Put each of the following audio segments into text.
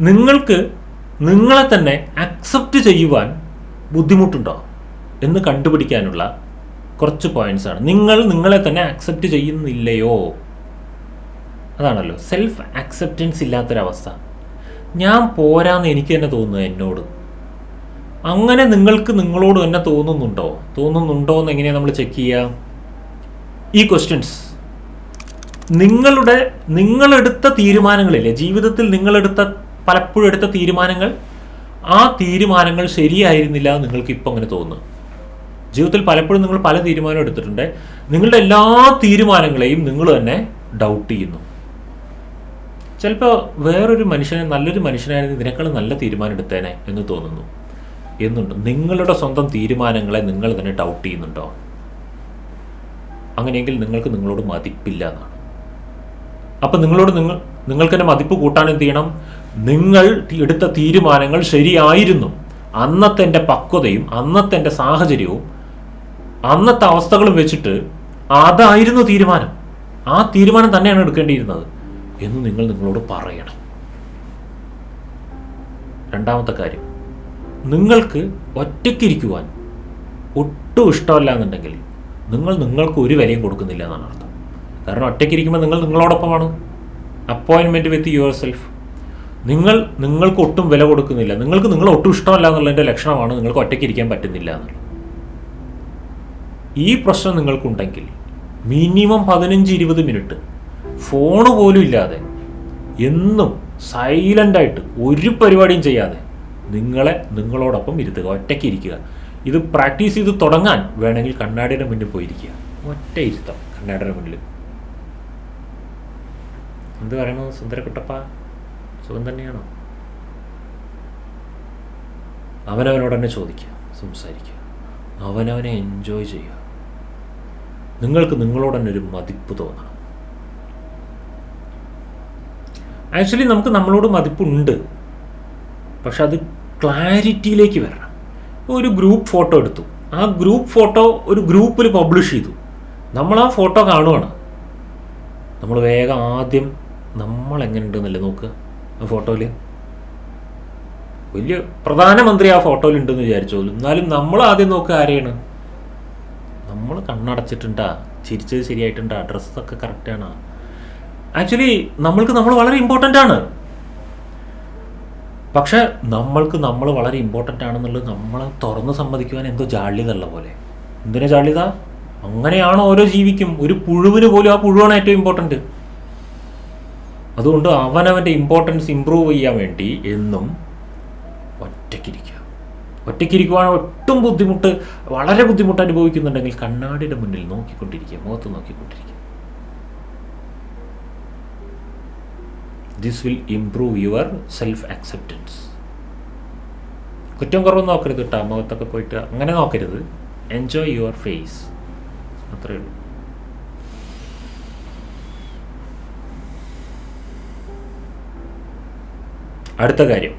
നിങ്ങൾക്ക് നിങ്ങളെ തന്നെ അക്സെപ്റ്റ് ചെയ്യുവാൻ ബുദ്ധിമുട്ടുണ്ടോ എന്ന് കണ്ടുപിടിക്കാനുള്ള കുറച്ച് പോയിന്റ്സ് ആണ്. നിങ്ങൾ നിങ്ങളെ തന്നെ അക്സെപ്റ്റ് ചെയ്യുന്നില്ലയോ? അതാണല്ലോ. സെൽഫ് അക്സെപ്റ്റൻസ് ഇല്ലാത്തൊരവസ്ഥ. ഞാൻ പോരാന്ന് എനിക്ക് തന്നെ തോന്നുന്നു എന്നോട്. അങ്ങനെ നിങ്ങൾക്ക് നിങ്ങളോട് തന്നെ തോന്നുന്നുണ്ടോ? തോന്നുന്നുണ്ടോ എന്ന് എങ്ങനെയാണ് നമ്മൾ ചെക്ക് ചെയ്യുക ഈ ക്വസ്റ്റ്യൻസ് നിങ്ങളുടെ നിങ്ങളെടുത്ത തീരുമാനങ്ങളില്ലേ ജീവിതത്തിൽ നിങ്ങളെടുത്ത പലപ്പോഴും എടുത്ത തീരുമാനങ്ങൾ ആ തീരുമാനങ്ങൾ ശരിയായിരുന്നില്ല എന്ന് നിങ്ങൾക്ക് ഇപ്പം അങ്ങനെ തോന്നുന്നു. ജീവിതത്തിൽ പലപ്പോഴും നിങ്ങൾ പല തീരുമാനം എടുത്തിട്ടുണ്ട്. നിങ്ങളുടെ എല്ലാ തീരുമാനങ്ങളെയും നിങ്ങൾ തന്നെ ഡൗട്ട് ചെയ്യുന്നു. ചിലപ്പോൾ വേറൊരു മനുഷ്യനെ നല്ലൊരു മനുഷ്യനായിരുന്നു ഇതിനേക്കാൾ നല്ല തീരുമാനം എടുത്തേനെ എന്ന് തോന്നുന്നു. എന്നുണ്ട്. നിങ്ങളുടെ സ്വന്തം തീരുമാനങ്ങളെ നിങ്ങൾ തന്നെ ഡൗട്ട് ചെയ്യുന്നുണ്ടോ? അങ്ങനെയെങ്കിൽ നിങ്ങൾക്ക് നിങ്ങളോട് മതിപ്പില്ല എന്നാണ്. അപ്പം നിങ്ങളോട് നിങ്ങൾ നിങ്ങൾക്ക് തന്നെ മതിപ്പ് കൂട്ടാൻ എന്ത് ചെയ്യണം? നിങ്ങൾ എടുത്ത തീരുമാനങ്ങൾ ശരിയായിരുന്നു. അന്നത്തെ എന്റെ പക്വതയും അന്നത്തെ എന്റെ സാഹചര്യവും അന്നത്തെ അവസ്ഥകളും വെച്ചിട്ട് അതായിരുന്നു തീരുമാനം. ആ തീരുമാനം തന്നെയാണ് എടുക്കേണ്ടിയിരുന്നത് എന്ന് നിങ്ങൾ നിങ്ങളോട് പറയണം. രണ്ടാമത്തെ കാര്യം നിങ്ങൾക്ക് ഒറ്റയ്ക്കിരിക്കുവാൻ ഒട്ടും ഇഷ്ടമല്ല എന്നുണ്ടെങ്കിൽ നിങ്ങൾ നിങ്ങൾക്ക് ഒരു വിലയും കൊടുക്കുന്നില്ല എന്നാണ് അർത്ഥം. കാരണം ഒറ്റയ്ക്കിരിക്കുമ്പോൾ നിങ്ങൾ നിങ്ങളോടൊപ്പമാണ്. അപ്പോയിൻമെന്റ് വിത്ത് യുവർ സെൽഫ് നിങ്ങൾ നിങ്ങൾക്ക് ഒട്ടും വില കൊടുക്കുന്നില്ല. നിങ്ങൾക്ക് നിങ്ങൾ ഒട്ടും ഇഷ്ടമല്ല എന്നുള്ളതിന്റെ ലക്ഷണമാണ് നിങ്ങൾക്ക് ഒറ്റയ്ക്ക് ഇരിക്കാൻ പറ്റുന്നില്ല എന്നുള്ളത് ഈ പ്രശ്നം നിങ്ങൾക്കുണ്ടെങ്കിൽ മിനിമം പതിനഞ്ച് ഇരുപത് മിനിറ്റ് ഫോണ് പോലും ഇല്ലാതെ എന്നും സൈലന്റായിട്ട് ഒരു പരിപാടിയും ചെയ്യാതെ നിങ്ങളെ നിങ്ങളോടൊപ്പം ഇരുത്തുക ഒറ്റയ്ക്ക് ഇരിക്കുക. ഇത് പ്രാക്ടീസ് ചെയ്ത് തുടങ്ങാൻ വേണമെങ്കിൽ കണ്ണാടിയുടെ മുന്നിൽ പോയിരിക്കുക. ഒറ്റ ഇരുത്തം കണ്ണാടിയുടെ മുന്നിൽ. എന്ത് പറയുന്നു സുന്ദരക്കുട്ടപ്പ? സുഖം തന്നെയാണോ? അവനവനോട് തന്നെ ചോദിക്കുക സംസാരിക്കുക. അവനവനെ എൻജോയ് ചെയ്യുക. നിങ്ങൾക്ക് നിങ്ങളോട് തന്നെ ഒരു മതിപ്പ് തോന്നണം. ആക്ച്വലി നമുക്ക് നമ്മളോട് മതിപ്പുണ്ട്. പക്ഷെ അത് ക്ലാരിറ്റിയിലേക്ക് വരണം. ഒരു ഗ്രൂപ്പ് ഫോട്ടോ എടുത്തു. ആ ഗ്രൂപ്പ് ഫോട്ടോ ഒരു ഗ്രൂപ്പിൽ പബ്ലിഷ് ചെയ്തു. നമ്മൾ ആ ഫോട്ടോ കാണുവാണ്. നമ്മൾ വേഗം ആദ്യം നമ്മൾ എങ്ങനെയുണ്ടെന്നല്ലേ നോക്കുക? ഫോട്ടോയിൽ വലിയ പ്രധാനമന്ത്രി ആ ഫോട്ടോയിൽ ഉണ്ടെന്ന് വിചാരിച്ചോളൂ എന്നാലും നമ്മൾ ആദ്യം നോക്കുക ആരെയാണ്? നമ്മൾ കണ്ണടച്ചിട്ടുണ്ടാ ചിരിച്ചത് ശരിയായിട്ടുണ്ടാ ഡ്രസ്സൊക്കെ കറക്റ്റാണ് ആക്ച്വലി നമ്മൾക്ക് നമ്മൾ വളരെ ഇമ്പോർട്ടന്റ് ആണ്. പക്ഷെ നമ്മൾക്ക് നമ്മൾ വളരെ ഇമ്പോർട്ടന്റ് ആണെന്നുള്ളത് നമ്മളെ തുറന്ന് സമ്മതിക്കുവാൻ എന്തോ ജാള്യത ഉള്ള പോലെ. എന്തിനാ ജാള്യത? അങ്ങനെയാണ് ഓരോ ജീവിക്കും. ഒരു പുഴുവിന് പോലും ആ പുഴുവാണ് ഏറ്റവും ഇമ്പോർട്ടന്റ് അതുകൊണ്ട് അവനവന്റെ ഇമ്പോർട്ടൻസ് ഇമ്പ്രൂവ് ചെയ്യാൻ വേണ്ടി എന്നും ഒറ്റയ്ക്കിരിക്കുക. ഒറ്റയ്ക്കിരിക്കുവാൻ ഒട്ടും ബുദ്ധിമുട്ട് വളരെ ബുദ്ധിമുട്ട് അനുഭവിക്കുന്നുണ്ടെങ്കിൽ കണ്ണാടിയുടെ മുന്നിൽ നോക്കിക്കൊണ്ടിരിക്കുക മുഖത്ത് നോക്കിക്കൊണ്ടിരിക്കുക. This will improve your self acceptance കുറ്റം കുറവ് നോക്കരുത് കേട്ടോ മുഖത്തൊക്കെ പോയിട്ട്. അങ്ങനെ നോക്കരുത്. എൻജോയ് യുവർ ഫേസ് അത്രയേ ഉള്ളൂ. അടുത്ത കാര്യം.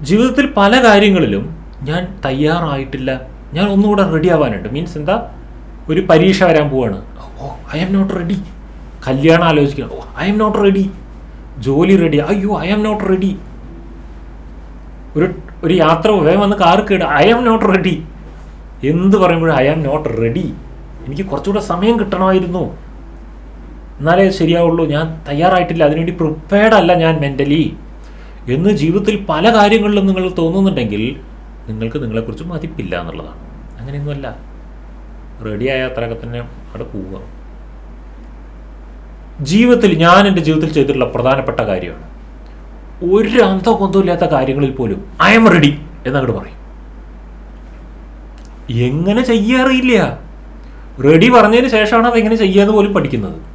ജീവിതത്തിൽ പല കാര്യങ്ങളിലും ഞാൻ തയ്യാറായിട്ടില്ല. ഞാൻ ഒന്നുകൂടെ റെഡി ആവാനുണ്ട്. മീൻസ് എന്താ? ഒരു പരീക്ഷ വരാൻ പോവാണ്. Oh I am not ready കല്യാണം ആലോചിക്കണം. Oh I am not ready ജോലി റെഡി അയ്യോ ഐ ആം നോട്ട് റെഡി ഒരു ഒരു യാത്ര വേഗം വന്ന് കാർ കേട്. ഐ ആം നോട്ട് റെഡി എന്ത് പറയുമ്പോഴും ഐ ആം നോട്ട് റെഡി എനിക്ക് കുറച്ചുകൂടെ സമയം കിട്ടണമായിരുന്നു. എന്നാലേ ശരിയാവുള്ളൂ. ഞാൻ തയ്യാറായിട്ടില്ല. അതിനുവേണ്ടി പ്രിപ്പയർഡ് അല്ല ഞാൻ മെന്റലി എന്ന് ജീവിതത്തിൽ പല കാര്യങ്ങളിലും നിങ്ങൾ തോന്നുന്നുണ്ടെങ്കിൽ നിങ്ങൾക്ക് നിങ്ങളെക്കുറിച്ച് മതിപ്പില്ല എന്നുള്ളതാണ്. അങ്ങനെയൊന്നുമല്ല. റെഡിയായ അത്രയൊക്കെ തന്നെ അവിടെ പോവുക. ജീവിതത്തിൽ ഞാൻ എന്റെ ജീവിതത്തിൽ ചെയ്തിട്ടുള്ള പ്രധാനപ്പെട്ട കാര്യമാണ്. ഒരു അന്തം ഇല്ലാത്ത കാര്യങ്ങളിൽ പോലും ഐ എം റെഡി എന്നങ്ങോട്ട് പറയും. എങ്ങനെ ചെയ്യാറിയില്ല റെഡി പറഞ്ഞതിന് ശേഷമാണ് എങ്ങനെ ചെയ്യാന്ന് പോലും പഠിക്കുന്നത്.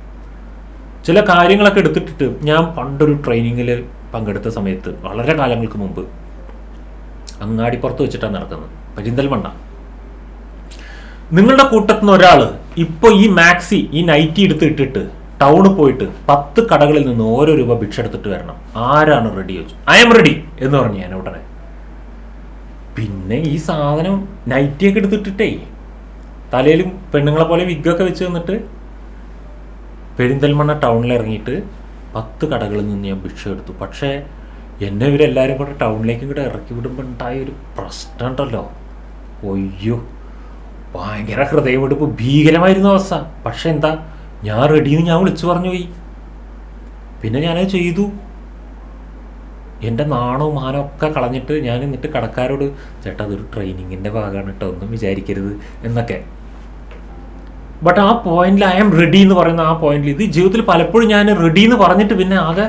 ചില കാര്യങ്ങളൊക്കെ എടുത്തിട്ടിട്ട് ഞാൻ പണ്ടൊരു ട്രെയിനിങ്ങിൽ പങ്കെടുത്ത സമയത്ത് വളരെ കാലങ്ങൾക്ക് മുമ്പ് അങ്ങാടിപ്പുറത്ത് വെച്ചിട്ടാണ് നടക്കുന്നത്. പരിന്തൽമണ്ണ. നിങ്ങളുടെ കൂട്ടത്തിൽ നിന്ന് ഒരാൾ ഇപ്പോൾ ഈ മാക്സി ഈ നൈറ്റി എടുത്ത് ഇട്ടിട്ട് ടൗണിൽ പോയിട്ട് പത്ത് കടകളിൽ നിന്ന് ഓരോ രൂപ ഭിക്ഷ എടുത്തിട്ട് വരണം. ആരാണ് റെഡി വെച്ചു ഐ എം റെഡി എന്ന് പറഞ്ഞു ഞാൻ ഉടനെ. പിന്നെ ഈ സാധനം നൈറ്റിയൊക്കെ എടുത്തിട്ടിട്ടേ തലയിലും പെണ്ണുങ്ങളെ പോലെ വിഗ്ഗൊക്കെ വെച്ച് തന്നിട്ട് പെരിന്തൽമണ്ണ ടൗണിൽ ഇറങ്ങിയിട്ട് പത്ത് കടകളിൽ നിന്ന് ഞാൻ ഭിക്ഷ എടുത്തു. പക്ഷേ എന്നെ ഇവരെല്ലാവരും കൂടെ ടൗണിലേക്കും കൂടെ ഇറക്കി വിടുമ്പോൾ ഉണ്ടായ ഒരു പ്രശ്നം ഉണ്ടല്ലോ. ഒയ്യോ ഭയങ്കര ഹൃദയമെടുപ്പ് ഭീകരമായിരുന്നു അവസ്ഥ. പക്ഷെ എന്താ ഞാൻ റെഡിന്ന് ഞാൻ വിളിച്ചു പറഞ്ഞു പോയി. പിന്നെ ഞാനത് ചെയ്തു. എന്റെ നാണവും മാനവും ഒക്കെ കളഞ്ഞിട്ട് ഞാൻ എന്നിട്ട് കടക്കാരോട് ചേട്ടാ അതൊരു ട്രെയിനിങ്ങിന്റെ ഭാഗമാണ് കേട്ടോ ഒന്നും വിചാരിക്കരുത് എന്നൊക്കെ. ബട്ട് ആ പോയിന്റിൽ ഐ എം റെഡി എന്ന് പറയുന്ന ആ പോയിന്റിൽ ഇത് ജീവിതത്തിൽ പലപ്പോഴും ഞാൻ റെഡി എന്ന് പറഞ്ഞിട്ട് പിന്നെ ആകെ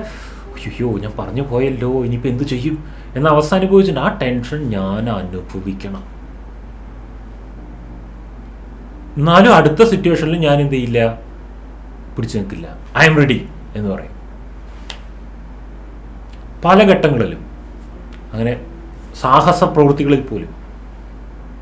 അയ്യോ ഞാൻ പറഞ്ഞു പോയല്ലോ ഇനിയിപ്പോൾ എന്ത് ചെയ്യും? എന്ന അവസ്ഥ അനുഭവിച്ചിട്ടുണ്ട് ആ ടെൻഷൻ ഞാൻ അനുഭവിക്കണം. എന്നാലും അടുത്ത സിറ്റുവേഷനിൽ ഞാൻ എന്ത് ചെയ്യില്ല? പിടിച്ചു നിൽക്കില്ല. ഐ എം റെഡി എന്ന് പറയും. പല ഘട്ടങ്ങളിലും അങ്ങനെ സാഹസ പ്രവൃത്തികളിൽ പോലും